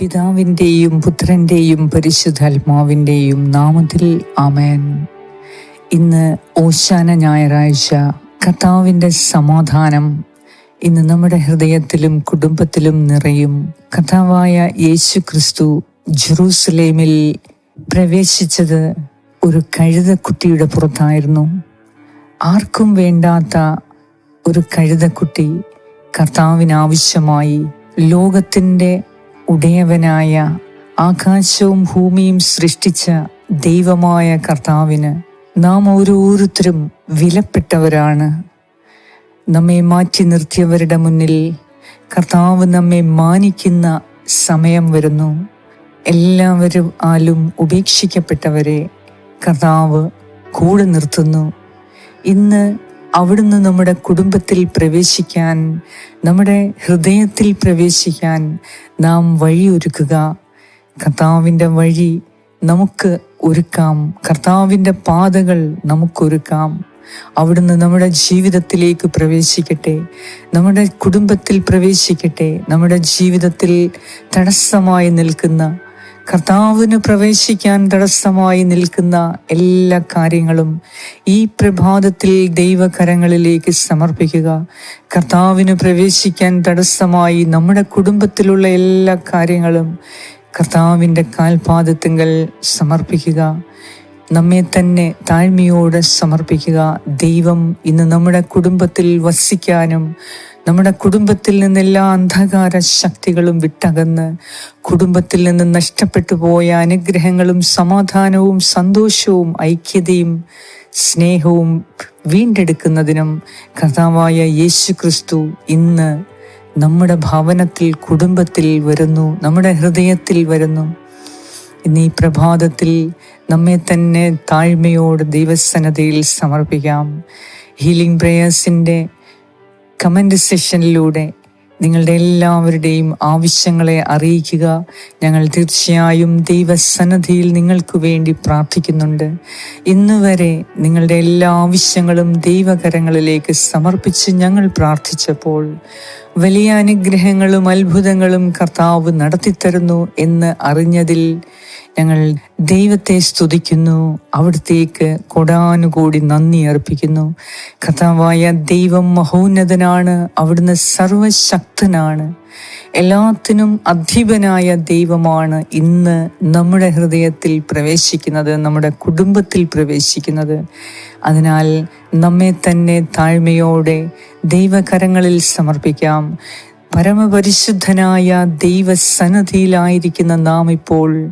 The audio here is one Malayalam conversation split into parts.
പിതാവിന്റെയും പുത്രന്റെയും പരിശുദ്ധാത്മാവിന്റെയും നാമത്തിൽ ആമേൻ. ഇന്ന് ഓശാന ഞായറാഴ്ച കർത്താവിന്റെ സമാധാനം ഇന്ന് നമ്മുടെ ഹൃദയത്തിലും കുടുംബത്തിലും നിറയും. കർത്താവായ യേശു ക്രിസ്തു ജെറൂസലേമിൽ പ്രവേശിച്ചത് ഒരു കഴുതക്കുട്ടിയുടെ പുറത്തായിരുന്നു. ആർക്കും വേണ്ടാത്ത ഒരു കഴുതക്കുട്ടി കർത്താവിനാവശ്യമായി ലോകത്തിന്റെ ഉടയവനായ ആകാശവും ഭൂമിയും സൃഷ്ടിച്ച ദൈവമായ കർത്താവിന് നാം ഓരോരുത്തരും വിലപ്പെട്ടവരാണ്. നമ്മെ മാറ്റി നിർത്തിയവരുടെ മുന്നിൽ കർത്താവ് നമ്മെ മാനിക്കുന്ന സമയം വരുന്നു. എല്ലാവരും ആലും ഉപേക്ഷിക്കപ്പെട്ടവരെ കർത്താവ് കൂടെ നിർത്തുന്നു. ഇന്ന് അവിടുന്ന് നമ്മുടെ കുടുംബത്തിൽ പ്രവേശിക്കാൻ നമ്മുടെ ഹൃദയത്തിൽ പ്രവേശിക്കാൻ നാം വഴിയൊരുക്കുക. കർത്താവിന്റെ വഴി നമുക്ക് ഒരുക്കാം. കർത്താവിന്റെ പാതകൾ നമുക്കൊരുക്കാം. അവിടുന്ന് നമ്മുടെ ജീവിതത്തിലേക്ക് പ്രവേശിക്കട്ടെ. നമ്മുടെ കുടുംബത്തിൽ പ്രവേശിക്കട്ടെ. നമ്മുടെ ജീവിതത്തിൽ തടസ്സമായി നിൽക്കുന്ന കർത്താവിന് പ്രവേശിക്കാൻ തടസ്സമായി നിൽക്കുന്ന എല്ലാ കാര്യങ്ങളും ഈ പ്രഭാതത്തിൽ ദൈവകരങ്ങളിലേക്ക് സമർപ്പിക്കുക. കർത്താവിന് പ്രവേശിക്കാൻ തടസ്സമായി നമ്മുടെ കുടുംബത്തിലുള്ള എല്ലാ കാര്യങ്ങളും കർത്താവിന്റെ കാൽപാദത്തിങ്കൽ സമർപ്പിക്കുക. നമ്മെ തന്നെ താഴ്മയോടെ സമർപ്പിക്കുക. ദൈവം ഇന്ന് നമ്മുടെ കുടുംബത്തിൽ വസിക്കാനും നമ്മുടെ കുടുംബത്തിൽ നിന്ന് എല്ലാ അന്ധകാര ശക്തികളും വിട്ടകന്ന് കുടുംബത്തിൽ നിന്ന് നഷ്ടപ്പെട്ടു പോയ അനുഗ്രഹങ്ങളും സമാധാനവും സന്തോഷവും ഐക്യതയും സ്നേഹവും വീണ്ടെടുക്കുന്നതിനും കഥാവായ യേശു ക്രിസ്തു ഇന്ന് നമ്മുടെ ഭവനത്തിൽ കുടുംബത്തിൽ വരുന്നു നമ്മുടെ ഹൃദയത്തിൽ വരുന്നു. ഇന്ന് ഈ പ്രഭാതത്തിൽ നമ്മെ തന്നെ താഴ്മയോട് ദൈവസന്നതയിൽ സമർപ്പിക്കാം. ഹീലിംഗ് പ്രേയേഴ്സിന്റെ കമന്റ് സെഷനിലൂടെ നിങ്ങളുടെ എല്ലാവരുടെയും ആവശ്യങ്ങളെ അറിയിക്കുക. ഞങ്ങൾ തീർച്ചയായും ദൈവസന്നദ്ധിയിൽ നിങ്ങൾക്ക് വേണ്ടി പ്രാർത്ഥിക്കുന്നുണ്ട്. ഇന്ന് വരെ നിങ്ങളുടെ എല്ലാ ആവശ്യങ്ങളും ദൈവകരങ്ങളിലേക്ക് സമർപ്പിച്ച് ഞങ്ങൾ പ്രാർത്ഥിച്ചപ്പോൾ വലിയ അനുഗ്രഹങ്ങളും അത്ഭുതങ്ങളും കർത്താവ് നടത്തിത്തരുന്നു എന്ന് അറിഞ്ഞതിൽ ഞങ്ങൾ ദൈവത്തെ സ്തുതിക്കുന്നു അവിടത്തേക്ക് കൊടാനുകൂടി നന്ദി അർപ്പിക്കുന്നു. കഥാവായ ദൈവം മഹോന്നതനാണ് അവിടുന്ന് സർവശക്തനാണ്. എല്ലാത്തിനും അധിപനായ ദൈവമാണ് ഇന്ന് നമ്മുടെ ഹൃദയത്തിൽ പ്രവേശിക്കുന്നത് നമ്മുടെ കുടുംബത്തിൽ പ്രവേശിക്കുന്നത്. അതിനാൽ നമ്മെ തന്നെ താഴ്മയോടെ ദൈവകരങ്ങളിൽ സമർപ്പിക്കാം. പരമപരിശുദ്ധനായ ദൈവസന്നദ്ധിയിലായിരിക്കുന്ന നാം ഇപ്പോൾ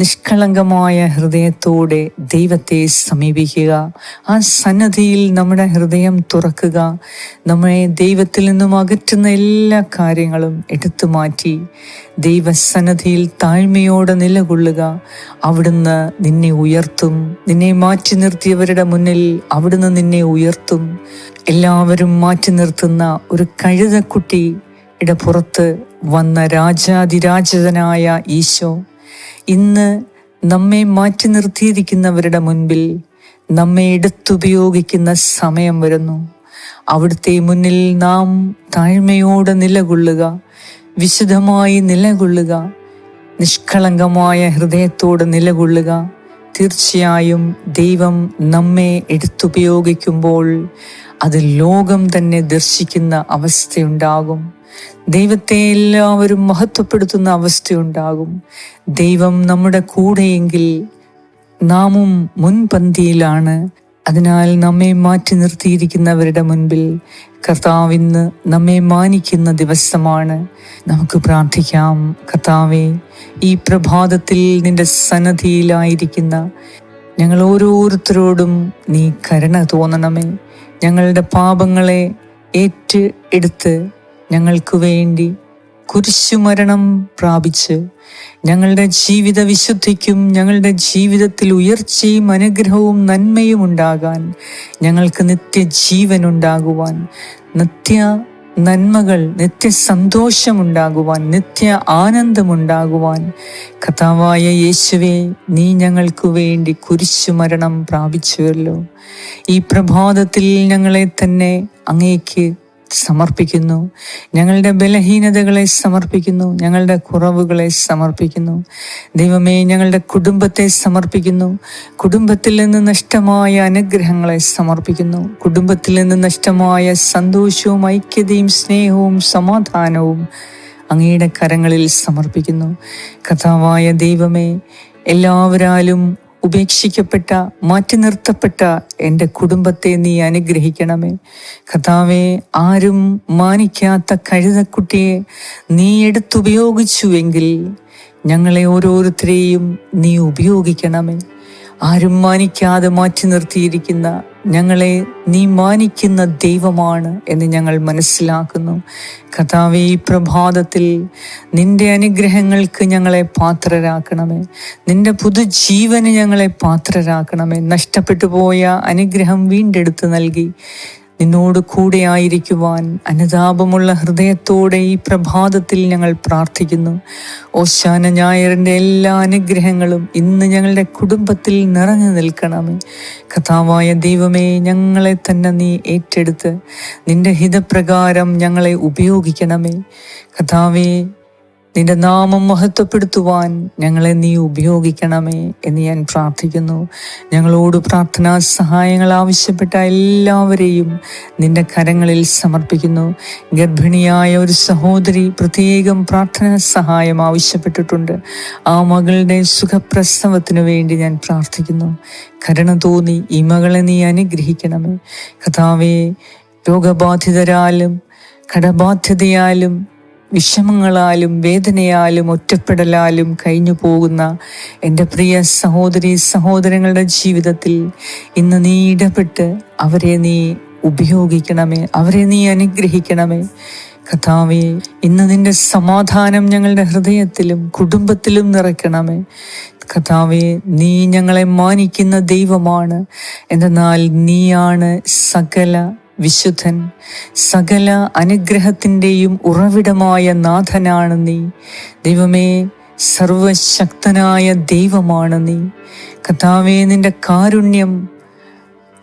നിഷ്കളങ്കമായ ഹൃദയത്തോടെ ദൈവത്തെ സമീപിക്കുക. ആ സന്നദ്ധിയിൽ നമ്മുടെ ഹൃദയം തുറക്കുക. നമ്മെ ദൈവത്തിൽ നിന്നും അകറ്റുന്ന എല്ലാ കാര്യങ്ങളും എടുത്തു മാറ്റി ദൈവസന്നദ്ധിയിൽ താഴ്മയോടെ നിലകൊള്ളുക. അവിടുന്ന് നിന്നെ ഉയർത്തും. നിന്നെ മാറ്റി നിർത്തിയവരുടെ മുന്നിൽ അവിടുന്ന് നിന്നെ ഉയർത്തും. എല്ലാവരും മാറ്റി നിർത്തുന്ന ഒരു കഴുതക്കുട്ടിയുടെ പുറത്ത് വന്ന രാജാതിരാജതനായ ഈശോ ഇന്ന് നമ്മെ മാറ്റി നിർത്തിയിരിക്കുന്നവരുടെ മുൻപിൽ നമ്മെ എടുത്തുപയോഗിക്കുന്ന സമയം വരുന്നു. അവിടുത്തെ മുന്നിൽ നാം താഴ്മയോടെ നിലകൊള്ളുക വിശുദ്ധമായി നിലകൊള്ളുക നിഷ്കളങ്കമായ ഹൃദയത്തോടെ നിലകൊള്ളുക. തീർച്ചയായും ദൈവം നമ്മെ എടുത്തുപയോഗിക്കുമ്പോൾ അത് ലോകം തന്നെ ദർശിക്കുന്ന അവസ്ഥയുണ്ടാകും. ദൈവത്തെ എല്ലാവരും മഹത്വപ്പെടുത്തുന്ന അവസ്ഥയുണ്ടാകും. ദൈവം നമ്മുടെ കൂടെയെങ്കിൽ നാമും മുൻപന്തിയിലാണ്. അതിനാൽ നമ്മെ മാറ്റി നിർത്തിയിരിക്കുന്നവരുടെ മുൻപിൽ കർത്താവ് ഇന്ന് നമ്മെ മാനിക്കുന്ന ദിവസമാണ്. നമുക്ക് പ്രാർത്ഥിക്കാം. കർത്താവെ ഈ പ്രഭാതത്തിൽ നിന്റെ സന്നദ്ധിയിലായിരിക്കുന്ന ഞങ്ങൾ ഓരോരുത്തരോടും നീ കരുണ തോന്നണമേ. ഞങ്ങളുടെ പാപങ്ങളെ ഏറ്റ് എടുത്ത് ഞങ്ങൾക്ക് വേണ്ടി കുരിശുമരണം പ്രാപിച്ച് ഞങ്ങളുടെ ജീവിത വിശുദ്ധിക്കും ഞങ്ങളുടെ ജീവിതത്തിൽ ഉയർച്ചയും അനുഗ്രഹവും നന്മയും ഉണ്ടാകാൻ ഞങ്ങൾക്ക് നിത്യജീവൻ ഉണ്ടാകുവാൻ നിത്യ നന്മകൾ നിത്യ സന്തോഷമുണ്ടാകുവാൻ നിത്യ ആനന്ദമുണ്ടാകുവാൻ. കഥാവായ യേശുവെ നീ ഞങ്ങൾക്ക് വേണ്ടി കുരിശുമരണം പ്രാപിച്ചുവല്ലോ. ഈ പ്രഭാതത്തിൽ ഞങ്ങളെ തന്നെ അങ്ങേക്ക് സമർപ്പിക്കുന്നു. ഞങ്ങളുടെ ബലഹീനതകളെ സമർപ്പിക്കുന്നു. ഞങ്ങളുടെ കുറവുകളെ സമർപ്പിക്കുന്നു. ദൈവമേ ഞങ്ങളുടെ കുടുംബത്തെ സമർപ്പിക്കുന്നു. കുടുംബത്തിൽ നിന്ന് നഷ്ടമായ അനുഗ്രഹങ്ങളെ സമർപ്പിക്കുന്നു. കുടുംബത്തിൽ നിന്ന് നഷ്ടമായ സന്തോഷവും ഐക്യതയും സ്നേഹവും സമാധാനവും അങ്ങയുടെ കരങ്ങളിൽ സമർപ്പിക്കുന്നു. കഥാവായ ദൈവമേ എല്ലാവരാലും ഉപേക്ഷിക്കപ്പെട്ട മാറ്റി നിർത്തപ്പെട്ട എന്റെ കുടുംബത്തെ നീ അനുഗ്രഹിക്കണമേ. കഥാവെ ആരും മാനിക്കാത്ത കഴുതക്കുട്ടിയെ നീ എടുത്തുപയോഗിച്ചുവെങ്കിൽ ഞങ്ങളെ ഓരോരുത്തരെയും നീ ഉപയോഗിക്കണമേ. ആരും മാനിക്കാതെ മാറ്റി നിർത്തിയിരിക്കുന്ന ഞങ്ങളെ നീ മാനിക്കുന്ന ദൈവമാണ് എന്ന് ഞങ്ങൾ മനസ്സിലാക്കുന്നു. കഥാവെ ഈ പ്രഭാതത്തിൽ നിന്റെ അനുഗ്രഹങ്ങൾക്ക് ഞങ്ങളെ പാത്രരാക്കണമേ. നിന്റെ പുതുജീവന് ഞങ്ങളെ പാത്രരാക്കണമേ. നഷ്ടപ്പെട്ടു പോയ അനുഗ്രഹം വീണ്ടെടുത്ത് നൽകി. നിന്നോട് കൂടെയായിരിക്കുവാൻ അനുതാപമുള്ള ഹൃദയത്തോടെ ഈ പ്രഭാതത്തിൽ ഞങ്ങൾ പ്രാർത്ഥിക്കുന്നു. ഓശാന ഞായറിന്റെ എല്ലാ അനുഗ്രഹങ്ങളും ഇന്ന് ഞങ്ങളുടെ കുടുംബത്തിൽ നിറഞ്ഞു നിൽക്കണമേ. കഥാവായ ദൈവമേ ഞങ്ങളെ തന്നെ നീ ഏറ്റെടുത്ത് നിന്റെ ഹിതപ്രകാരം ഞങ്ങളെ ഉപയോഗിക്കണമേ. കഥാവേ നിന്റെ നാമം മഹത്വപ്പെടുത്തുവാൻ ഞങ്ങളെ നീ ഉപയോഗിക്കണമേ എന്ന് ഞാൻ പ്രാർത്ഥിക്കുന്നു. ഞങ്ങളോട് പ്രാർത്ഥനാ സഹായങ്ങൾ ആവശ്യപ്പെട്ട എല്ലാവരെയും നിന്റെ കരങ്ങളിൽ സമർപ്പിക്കുന്നു. ഗർഭിണിയായ ഒരു സഹോദരി പ്രത്യേകം പ്രാർത്ഥനാ സഹായം ആവശ്യപ്പെട്ടിട്ടുണ്ട്. ആ മകളുടെ സുഖപ്രസവത്തിനു വേണ്ടി ഞാൻ പ്രാർത്ഥിക്കുന്നു. കരുണ തോന്നി ഈ മകളെ നീ അനുഗ്രഹിക്കണമേ. കഥാവേ രോഗബാധിതരാലും കടബാധ്യതയാലും വിഷമങ്ങളാലും വേദനയാലും ഒറ്റപ്പെടലാലും കഴിഞ്ഞു പോകുന്ന എന്റെ പ്രിയ സഹോദരി സഹോദരങ്ങളുടെ ജീവിതത്തിൽ ഇന്ന് നീ ഇടപെട്ട് അവരെ നീ ഉപയോഗിക്കണമേ അവരെ നീ അനുഗ്രഹിക്കണമേ. കഥാവേ ഇന്ന് നിന്റെ സമാധാനം ഞങ്ങളുടെ ഹൃദയത്തിലും കുടുംബത്തിലും നിറയ്ക്കണമേ. കഥാവെ നീ ഞങ്ങളെ മാനിക്കുന്ന ദൈവമാണ് എന്നാൽ നീയാണ് സകല വിശുദ്ധൻ സകല അനുഗ്രഹത്തിന്റെയും ഉറവിടമായ നാഥനാണ് നീ. ദൈവമേ സർവശക്തനായ ദൈവമാണ് നീ. കഥാവേ നിന്റെ കാരുണ്യം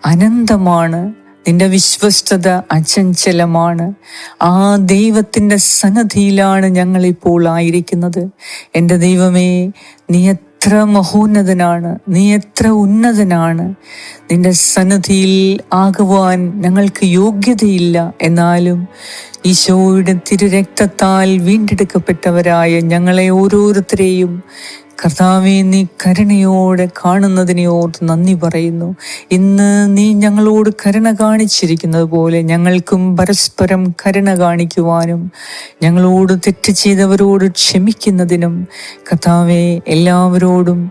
അനന്തമാണ്. നിന്റെ വിശ്വസ്തത അചഞ്ചലമാണ്. ആ ദൈവത്തിന്റെ സന്നദ്ധിയിലാണ് ഞങ്ങളിപ്പോൾ ആയിരിക്കുന്നത്. എന്റെ ദൈവമേ നീ എത്ര മഹോന്നതനാണ് നീ എത്ര ഉന്നതനാണ്. നിന്റെ സന്നദ്ധിയിൽ ആകുവാൻ ഞങ്ങൾക്ക് യോഗ്യതയില്ല. എന്നാലും ഈശോയുടെ തിരുരക്തത്താൽ വീണ്ടെടുക്കപ്പെട്ടവരായ ഞങ്ങളെ ഓരോരുത്തരെയും കർത്താവെ നീ കരുണയോടെ കാണുന്നതിനെ ഓർത്ത് നന്ദി പറയുന്നു. ഇന്ന് നീ ഞങ്ങളോട് കരുണ കാണിച്ചിരിക്കുന്നത് പോലെ ഞങ്ങൾക്കും പരസ്പരം കരുണ കാണിക്കുവാനും ഞങ്ങളോട് തെറ്റ് ചെയ്തവരോട് ക്ഷമിക്കുന്നതിനും കർത്താവെ എല്ലാവരോടും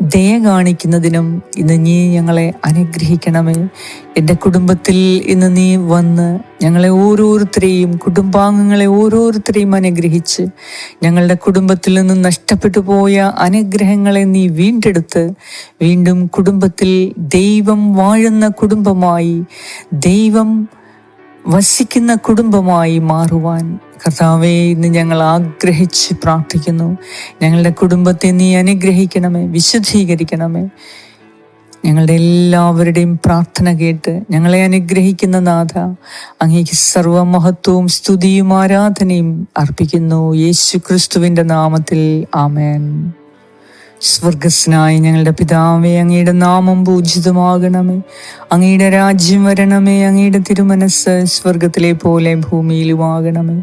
ദയ കാണിക്കുന്നതിനും ഇന്ന് നീ ഞങ്ങളെ അനുഗ്രഹിക്കണമേ. എന്റെ കുടുംബത്തിൽ ഇന്ന് നീ വന്ന് ഞങ്ങളെ ഓരോരുത്തരെയും കുടുംബാംഗങ്ങളെ ഓരോരുത്തരെയും അനുഗ്രഹിച്ച് ഞങ്ങളുടെ കുടുംബത്തിൽ നിന്ന് നഷ്ടപ്പെട്ടു പോയ അനുഗ്രഹങ്ങളെ നീ വീണ്ടെടുത്ത് വീണ്ടും കുടുംബത്തിൽ ദൈവം വാഴുന്ന കുടുംബമായി ദൈവം വസിക്കുന്ന കുടുംബമായി മാറുവാൻ കർത്താവെ ഇന്ന് ഞങ്ങൾ ആഗ്രഹിച്ച് പ്രാർത്ഥിക്കുന്നു. ഞങ്ങളുടെ കുടുംബത്തെ നീ അനുഗ്രഹിക്കണമേ വിശുദ്ധീകരിക്കണമേ. ഞങ്ങളുടെ എല്ലാവരുടെയും പ്രാർത്ഥന കേട്ട് ഞങ്ങളെ അനുഗ്രഹിക്കുന്ന നാഥ അങ്ങേക്ക് സർവമഹത്വവും സ്തുതിയും ആരാധനയും അർപ്പിക്കുന്നു. യേശു ക്രിസ്തുവിന്റെ നാമത്തിൽ ആമേൻ. സ്വർഗസ്നായി ഞങ്ങളുടെ പിതാവേ അങ്ങയുടെ നാമം പൂജിതമാകണമേ. അങ്ങയുടെ രാജ്യം വരണമേ അങ്ങയുടെ തിരുമനസ് സ്വർഗത്തിലെ പോലെ ഭൂമിയിലുമാകണമേ.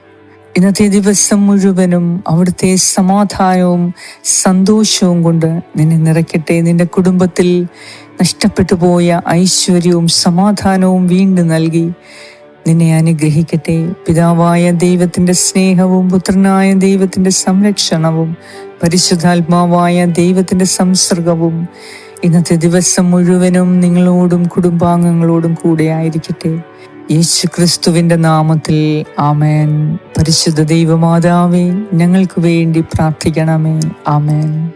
ഇന്നത്തെ ദിവസം മുഴുവനും അവിടുത്തെ സമാധാനവും സന്തോഷവും കൊണ്ട് നിന്നെ നിറയ്ക്കട്ടെ. നിന്റെ കുടുംബത്തിൽ നഷ്ടപ്പെട്ടു പോയ ഐശ്വര്യവും സമാധാനവും വീണ്ടും നൽകി. നിന്നെ അനുഗ്രഹിക്കട്ടെ. പിതാവായ ദൈവത്തിന്റെ സ്നേഹവും പുത്രനായ ദൈവത്തിന്റെ സംരക്ഷണവും പരിശുദ്ധാത്മാവായ ദൈവത്തിന്റെ സംസർഗവും ഇന്നത്തെ ദിവസം മുഴുവനും നിങ്ങളോടും കുടുംബാംഗങ്ങളോടും കൂടെ ആയിരിക്കട്ടെ. യേശു ക്രിസ്തുവിന്റെ നാമത്തിൽ ആമേൻ. പരിശുദ്ധ ദൈവമാതാവേ ഞങ്ങൾക്ക് വേണ്ടി പ്രാർത്ഥിക്കണമേ. ആമേൻ.